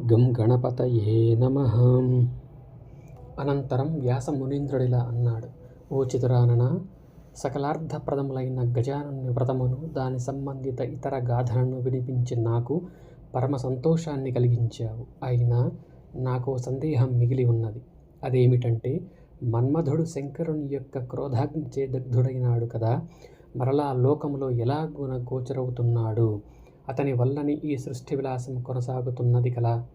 గం గణపతయే నమ. అనంతరం వ్యాసమునీంద్రుడిలా అన్నాడు. ఓ చితురానన సకలార్థప్రదములైన గజానుని వ్రతమును దాని సంబంధిత ఇతర గాథలను వినిపించి నాకు పరమ సంతోషాన్ని కలిగించావు. అయినా నాకు సందేహం మిగిలి ఉన్నది. అదేమిటంటే మన్మధుడు శంకరుని యొక్క క్రోధాగ్నిచే దగ్ధుడైనాడు కదా మరలా లోకములో ఎలా గుణ గోచరవుతున్నాడు? అతని వల్లని ఈ సృష్టి విలాసం కొనసాగుతున్నది కదా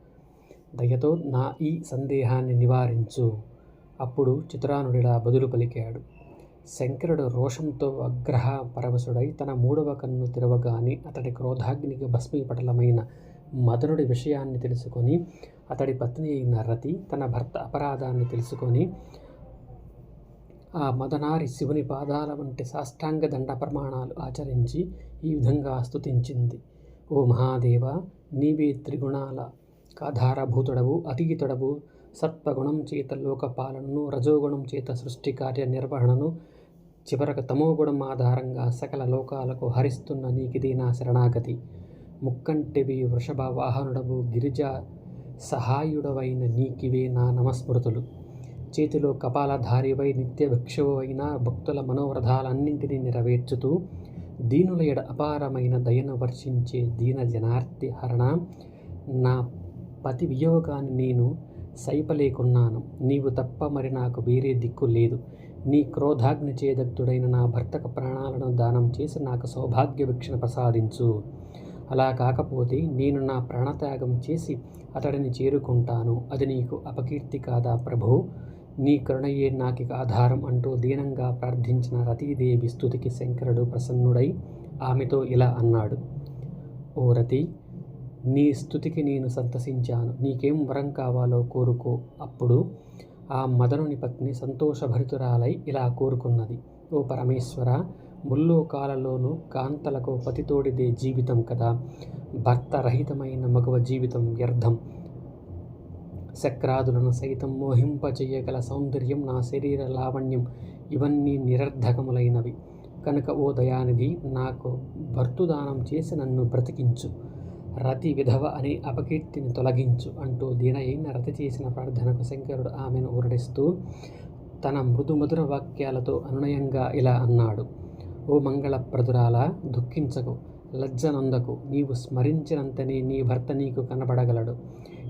దయతో నా ఈ సందేహాన్ని నివారించు. అప్పుడు చిత్రానుడిలా బదులు పలికాడు. శంకరుడు రోషంతో అగ్రహ పరవశుడై తన మూడవ కన్ను తెరవగానే అతడి క్రోధాగ్నికి భస్మీపటలమైన మదనుడి విషయాన్ని తెలుసుకొని అతడి పత్ని అయిన రతి తన భర్త అపరాధాన్ని తెలుసుకొని ఆ మదనారి శివుని పాదాల వంటి సాష్టాంగ దండ ప్రమాణాలు ఆచరించి ఈ విధంగా స్తుతించింది. ఓ మహాదేవ నీవే త్రిగుణాల ఆధారభూతుడవు అతీతుడవు. సత్వగుణం చేత లోకపాలనను రజోగుణం చేత సృష్టి కార్య నిర్వహణను చివరకు తమోగుణం ఆధారంగా సకల లోకాలకు హరిస్తున్న నీకిది నా శరణాగతి. ముక్కంటివి వృషభ వాహనుడవు గిరిజ సహాయుడవైన నీకివే నా నమస్మృతులు. చేతిలో కపాలధారివై నిత్య భిక్షువు అయిన భక్తుల మనోరథాలన్నింటినీ నెరవేర్చుతూ దీనుల ఎడ అపారమైన దయను వర్షించే దీన జనార్తి హరణ నా పతి వియోగాన్ని నేను సైపలేకున్నాను. నీవు తప్ప మరి నాకు వేరే దిక్కు లేదు. నీ క్రోధాగ్ని చేదగ్ధుడైన నా భర్తకు ప్రాణాలను దానం చేసి నాకు సౌభాగ్య వీక్షణ ప్రసాదించు. అలా కాకపోతే నేను నా ప్రాణత్యాగం చేసి అతడిని చేరుకుంటాను. అది నీకు అపకీర్తి కాదా ప్రభు? నీ కరుణయే నాకిక ఆధారం అంటూ దీనంగా ప్రార్థించిన రతీదేవి స్థుతికి శంకరుడు ప్రసన్నుడై ఆమెతో ఇలా అన్నాడు. ఓ రతి నీ స్థుతికి నేను సంతసించాను. నీకేం వరం కావాలో కోరుకో. అప్పుడు ఆ మదనుని పత్ని సంతోషభరితురాలై ఇలా కోరుకున్నది. ఓ పరమేశ్వర ముల్లోకాలలోనూ కాంతలకు పతితోడిదే జీవితం కదా. భర్త రహితమైన మగవ జీవితం వ్యర్థం. శక్రాదులను సైతం మోహింపచేయగల సౌందర్యం నా శరీర లావణ్యం ఇవన్నీ నిరర్ధకములైనవి. కనుక ఓ దయానిధి నాకు భర్తుదానం చేసి నన్ను బ్రతికించు. రతి విధవ అనే అపకీర్తిని తొలగించు అంటూ దీనయైన రతి చేసిన ప్రార్థనకు శంకరుడు ఆమెను ఊరడిస్తూ తన మృదుమధుర వాక్యాలతో అనునయంగా ఇలా అన్నాడు. ఓ మంగళప్రదురాల దుఃఖించకు లజ్జనందకు నీవు స్మరించినంతనే నీ భర్త నీకు కనబడగలడు.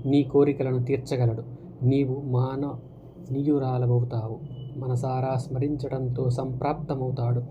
నీ కోరికలను తీర్చగలడు. నీవు మాన నీయురాలవుతావు. మనసారా స్మరించడంతో సంప్రాప్తమవుతాడు.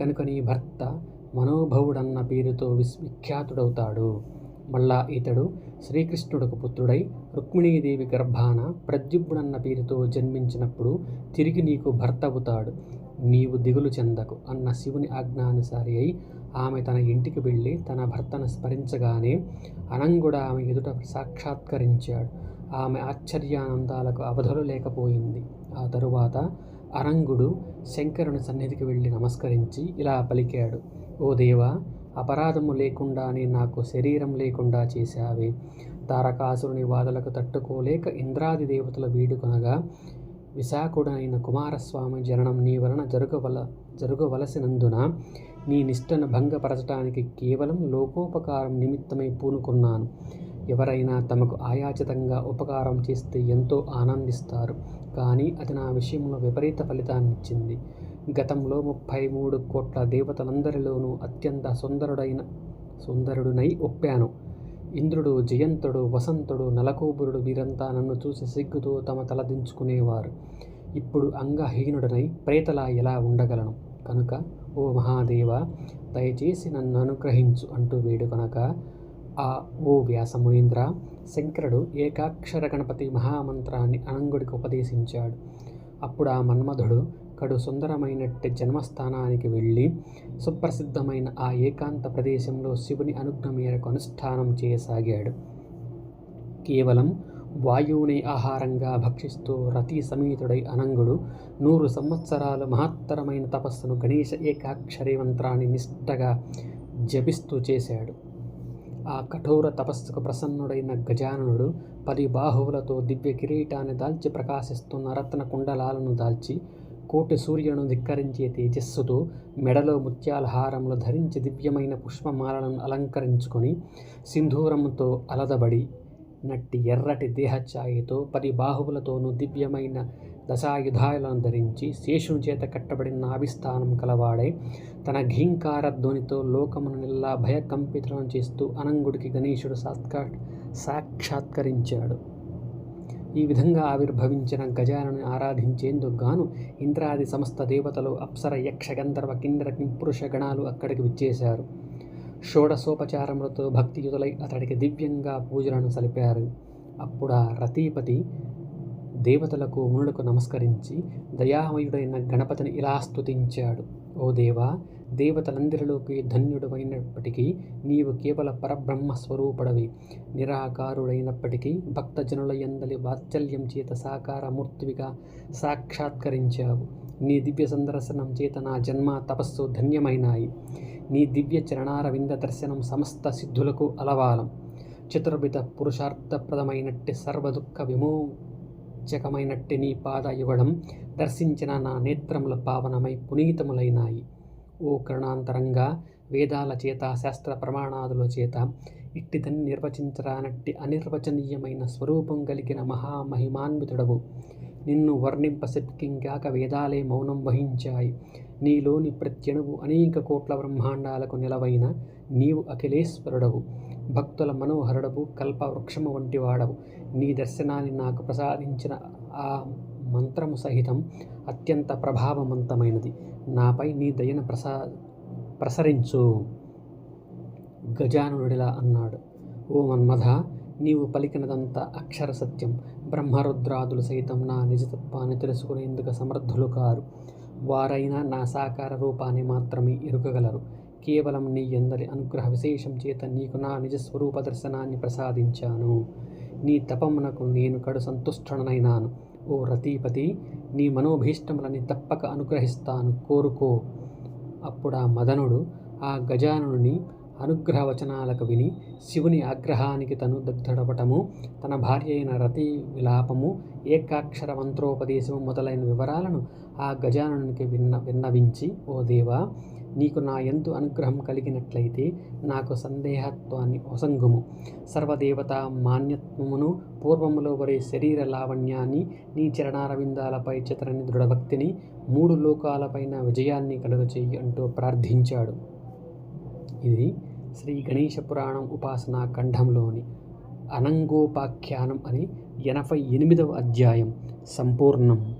కనుక నీ భర్త మనోభవుడన్న పేరుతో విఖ్యాతుడవుతాడు మళ్ళా ఇతడు శ్రీకృష్ణుడుకు పుత్రుడై రుక్మిణీదేవి గర్భాన ప్రద్యుమ్నుడన్న పేరుతో జన్మించినప్పుడు తిరిగి నీకు భర్త అవుతాడు నీవు దిగులు చెందకు అన్న శివుని ఆజ్ఞానుసారి అయి ఆమె తన ఇంటికి వెళ్ళి తన భర్తను స్మరించగానే అనంగుడ ఆమె ఎదుట సాక్షాత్కరించాడు. ఆమె ఆశ్చర్యానందాలకు అవధులు లేకపోయింది. ఆ తరువాత అనంగుడు శంకరుని సన్నిధికి వెళ్ళి నమస్కరించి ఇలా పలికాడు. ఓ దేవా అపరాధము లేకుండానే నాకు శరీరం లేకుండా చేశావే. తారకాసురుని వాదలకు తట్టుకోలేక ఇంద్రాది దేవతల వీడుకొనగా విశాఖుడైన కుమారస్వామి జననం నీ వలన జరగవల జరగవలసినందున నీ నిష్టను భంగపరచడానికి కేవలం లోకోపకారం నిమిత్తమై పూనుకున్నాను. ఎవరైనా తమకు ఆయాచితంగా ఉపకారం చేస్తే ఎంతో ఆనందిస్తారు. కానీ అది నా విషయంలో విపరీత ఫలితాన్నిచ్చింది. గతంలో ముప్పై మూడు కోట్ల దేవతలందరిలోనూ అత్యంత సుందరుడైన సుందరుడునై ఒప్పాను. ఇంద్రుడు జయంతుడు వసంతుడు నలకూబురుడు వీరంతా నన్ను చూసి సిగ్గుతో తమ తలదించుకునేవారు ఇప్పుడు అంగహీనుడనై ప్రేతలా ఎలా ఉండగలను? కనుక ఓ మహాదేవ దయచేసి నన్ను అనుగ్రహించు అంటూ వేడుకొనక ఆ ఓ వ్యాసమునీంద్ర శంకరుడు ఏకాక్షర గణపతి మహామంత్రాన్ని అనంగుడికి ఉపదేశించాడు. అప్పుడు ఆ మన్మధుడు కడు సుందరమైనట్టి జన్మస్థానానికి వెళ్ళి సుప్రసిద్ధమైన ఆ ఏకాంత ప్రదేశంలో శివుని అనుజ్ఞ మేరకు అనుష్ఠానం చేయసాగాడు. కేవలం వాయువుని ఆహారంగా భక్షిస్తూ రతి సమేతుడై అనంగుడు నూరు సంవత్సరాలు మహత్తరమైన తపస్సును గణేశ ఏకాక్షరి మంత్రాన్ని నిష్టగా జపిస్తూ చేశాడు. ఆ కఠోర తపస్సుకు ప్రసన్నుడైన గజాననుడు పది బాహువులతో దివ్య కిరీటాన్ని దాల్చి ప్రకాశిస్తున్న రత్న కుండలాలను దాల్చి కోటి సూర్యులను ధిక్కరించే తేజస్సుతో మెడలో ముత్యాల హారములు ధరించి దివ్యమైన పుష్పమాలను అలంకరించుకొని సింధూరముతో అలదబడి నట్టి ఎర్రటి దేహఛాయతో పది బాహువులతోనూ దివ్యమైన దశాయుధాలను ధరించి శేషుని చేత కట్టబడిన నాభిస్థానం కలవాడై తన ఘీంకార ధ్వనితో లోకమును నిల్లా భయకంపితులను చేస్తూ అనంగుడికి గణేశుడు సాత్కా సాక్షాత్కరించాడు. ఈ విధంగా ఆవిర్భవించిన గజాలను ఆరాధించేందుకు గాను ఇంద్రాది సమస్త దేవతలు అప్సర యక్ష గంధర్వ కిందర కింపురుష గణాలు అక్కడికి విచ్చేశారు. షోడసోపచారములతో భక్తియుతులై అతడికి దివ్యంగా పూజలను సలిపారు. అప్పుడు ఆ రతీపతి దేవతలకు మునులకు నమస్కరించి దయామయుడైన గణపతిని ఇలా స్తుతించాడు. ఓ దేవా దేవతలందరిలోకి ధన్యుడమైనప్పటికీ నీవు కేవల పరబ్రహ్మ స్వరూపుడవి. నిరాకారుడైనప్పటికీ భక్తజనుల ఎందలి వాత్సల్యం చేత సాకారమూర్తివిగా సాక్షాత్కరించావు. నీ దివ్య సందర్శనం చేత నా జన్మ తపస్సు ధన్యమైనాయి. నీ దివ్య చరణారవింద దర్శనం సమస్త సిద్ధులకు అలవాలం. చతుర్విధ పురుషార్థప్రదమైనట్టి సర్వదుఃఖ ప్రత్యేకమైనట్టి నీ పాద యుగడం దర్శించిన నా నేత్రముల పావనమై పునీతములైనాయి. ఓ కరుణాంతరంగా వేదాల చేత శాస్త్ర ప్రమాణాదుల చేత ఇట్టిదని నిర్వచించరానట్టి అనిర్వచనీయమైన స్వరూపం కలిగిన మహామహిమాన్వితుడవు. నిన్ను వర్ణింపశక్తింగాక వేదాలే మౌనం వహించాయి. నీలోని ప్రత్యణువు అనేక కోట్ల బ్రహ్మాండాలకు నిలవైన నీవు అఖిలేశ్వరుడవు. భక్తుల మనోహరుడవు కల్పవృక్షము వంటి వాడవు నీ దర్శనాన్ని నాకు ప్రసాదించిన ఆ మంత్రము సహితం అత్యంత ప్రభావవంతమైనది. నాపై నీ దయను ప్రసా ప్రసరించు. గజానుడిలా అన్నాడు. ఓ మన్మథ నీవు పలికినదంతా అక్షర సత్యం. బ్రహ్మరుద్రాదులు సైతం నా నిజతత్వాన్ని తెలుసుకునేందుకు సమర్థులు కారు. వారైనా నా సాకార రూపాన్ని మాత్రమే ఎరుకగలరు కేవలం నీ ఎందరి అనుగ్రహ విశేషం చేత నీకు నా నిజ స్వరూప దర్శనాన్ని ప్రసాదించాను. నీ తపమునకు నేను కడు సంతుష్టనైనాను ఓ రతీపతి నీ మనోభీష్టములని తప్పక అనుగ్రహిస్తాను. కోరుకో. అప్పుడు ఆ మదనుడు ఆ గజానుని అనుగ్రహ వచనాలకు విని శివుని ఆగ్రహానికి తను దగ్ధడవటము తన భార్య అయిన రతి విలాపము ఏకాక్షర మంత్రోపదేశము మొదలైన వివరాలను ఆ గజానునికి విన్న విన్నవించి ఓ దేవా నీకు నా ఎందు అనుగ్రహం కలిగినట్లయితే నాకు సందేహత్వాన్ని ఒసంగుము. సర్వదేవత మాన్యత్వమును పూర్వములో వరే శరీర లావణ్యాన్ని నీ చరణారవిందాలపై చిత్రని దృఢభక్తిని మూడు లోకాలపైన విజయాన్ని కలుగచేయి అంటూ ప్రార్థించాడు. ఇది శ్రీ గణేశ పురాణం ఉపాసనా ఖండంలోని అనంగోపాఖ్యానం అని ఎనభై ఎనిమిదవ అధ్యాయం. సంపూర్ణం.